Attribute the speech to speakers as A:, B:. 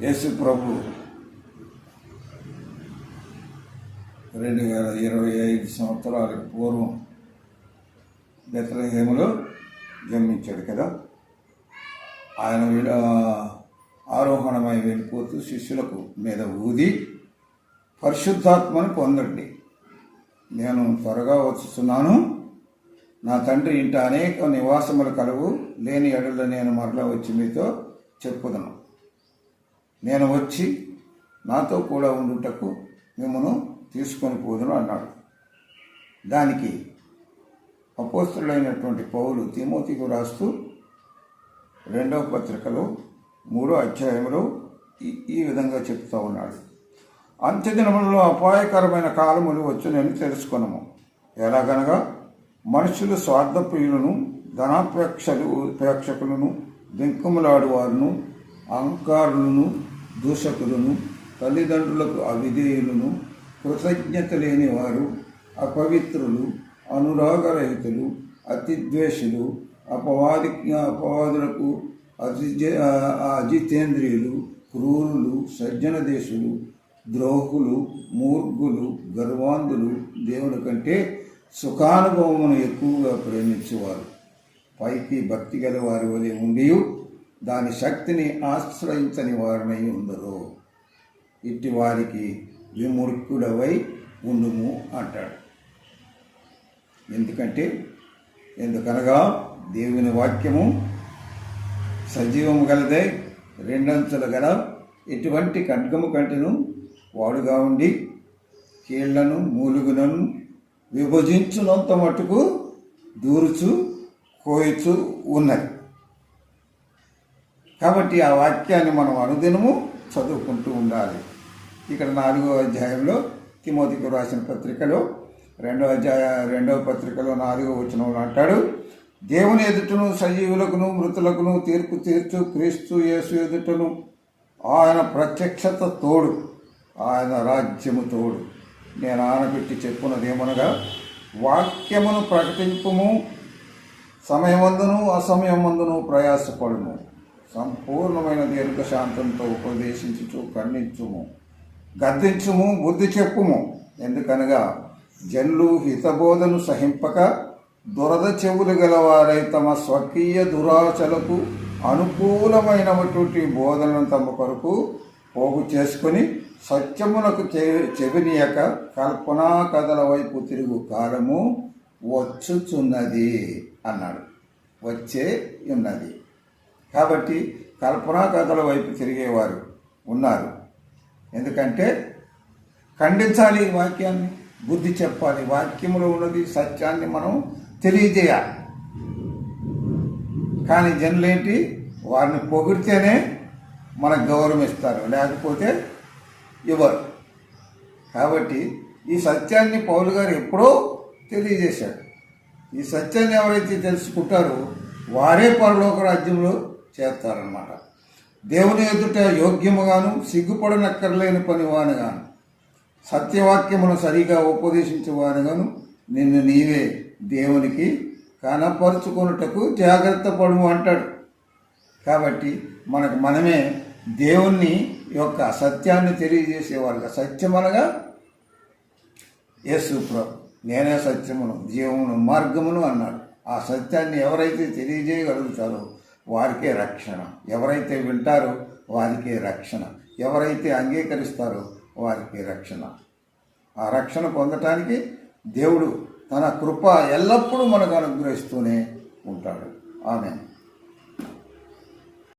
A: యేసు ప్రభు రెండు వేల ఇరవై ఐదు సంవత్సరాలకు పూర్వం బెత్లహేములో జన్మించాడు కదా. ఆయన ఆరోహణమై వెళ్ళిపోతూ శిష్యులకు మీద ఊది పరిశుద్ధాత్మను పొందండి. నేను త్వరగా వచ్చుతున్నాను నా తండ్రి ఇంట అనేక నివాసములు కలవు లేని ఎడల నేను మరలా వచ్చి మీతో చెప్పుదను. నేను వచ్చి నాతో కూడా ఉండుటకు మిమ్మను తీసుకొని పోదును అన్నాడు. దానికి అపోస్తుడైనటువంటి పౌలు తిమోతికి రాస్తూ రెండవ పత్రికలో మూడో అధ్యాయంలో ఈ విధంగా చెప్తా ఉన్నాడు. అంత్యదినములలో అపాయకరమైన కాలములు వచ్చునని తెలుసుకున్నాము ఎలాగనగా మనుషులు స్వార్థప్రియులను ధనాపేక్షలు ప్రేక్షకులను బెంకుములాడువారును అహంకారులను దూషకులను తల్లిదండ్రులకు అవిధేయులను కృతజ్ఞత లేని వారు అపవిత్రులు అనురాగరహితులు అతిద్వేషులు అపవాది అపవాదులకు అతి అజితేంద్రియులు క్రూరులు సజ్జన దేశులు ద్రోహులు మూర్ఖులు గర్వాంధులు దేవుని కంటే సుఖానుభవమును ఎక్కువగా ప్రేమించేవారు. పైకి భక్తి గల వారి వలె ఉండి దాని శక్తిని ఆశ్రయించని వారినై ఉందరు. ఇట్టి వారికి విముర్ఖుడవై ఉండుము అంటాడు. ఎందుకంటే ఎందుకనగా దేవుని వాక్యము సజీవము గలదే రెండంచుల గల ఎటువంటి ఖడ్గము కంటెను వాడుగా ఉండి కీళ్ళను మూలుగులను విభజించునంత మటుకు దూరుచు కోయచు ఉన్నది. కాబట్టి ఆ వాక్యాన్ని మనం అనుదినము చదువుకుంటూ ఉండాలి. ఇక్కడ నాలుగో అధ్యాయంలో తిమోతికి రాసిన పత్రికలో రెండవ అధ్యాయ రెండవ పత్రికలో నాలుగో వచనంలో అంటాడు దేవుని ఎదుటను సజీవులకును మృతులకును తీర్పు తీర్చు క్రీస్తు యేసు ఎదుటను. ఆయన ప్రత్యక్షత తోడు ఆయన రాజ్యము తోడు. నేను ఆనబెట్టి చెప్పున్నదేమనగా వాక్యమును ప్రకటింపుము సమయమందును అసమయమందును ప్రయాసపడుము. సంపూర్ణమైన దీర్ఘశాంతంతో ఉపదేశించుచు ఖండించుము గద్దించుము బుద్ధి చెప్పుము. ఎందుకనగా జన్లు హితబోధను సహింపక దురద చెవులు గలవారై తమ స్వకీయ దురాచలకు అనుకూలమైనటువంటి బోధనను తమ కొరకు పోగు చేసుకొని సత్యమునకు చెవినియక కల్పనా కథల వైపు తిరుగు కాలము వచ్చుచున్నది అన్నాడు. వచ్చే ఉన్నది. కాబట్టి కల్పనా కథల వైపు తిరిగేవారు ఉన్నారు. ఎందుకంటే ఖండించాలి ఈ వాక్యాన్ని బుద్ధి చెప్పాలి. వాక్యంలో ఉన్నది సత్యాన్ని మనం తెలియజేయాలి. కానీ జనులేంటి? వారిని పొగిడితేనే మనకు గౌరవం ఇస్తారు లేకపోతే ఇవ్వరు. కాబట్టి ఈ సత్యాన్ని పౌలు గారు ఎప్పుడో తెలియజేశాడు. ఈ సత్యాన్ని ఎవరైతే తెలుసుకుంటారో వారే పరలోక రాజ్యంలో చేస్తారనమాట దేవుని ఎదుట యోగ్యముగాను సిగ్గుపడనక్కర్లేని పనివానుగాను సత్యవాక్యమును సరిగా ఉపదేశించేవానుగాను నిన్ను నీవే దేవునికి కనపరుచుకొనుటకు జాగ్రత్త పడుము అంటాడు. కాబట్టి మనకు మనమే దేవుణ్ణి యొక్క సత్యాన్ని తెలియజేసేవారుగా. సత్యం అనగా యేసు ప్రభు. నేనే సత్యమును జీవమును మార్గమును అన్నాడు. ఆ సత్యాన్ని ఎవరైతే తెలియజేయగలుగుతారో వారికే రక్షణ. ఎవరైతే వింటారో వారికే రక్షణ. ఎవరైతే అంగీకరిస్తారో వారికి రక్షణ. ఆ రక్షణ పొందటానికి దేవుడు తన కృప ఎల్లప్పుడూ మనకు అనుగ్రహిస్తూనే ఉంటాడు. ఆమె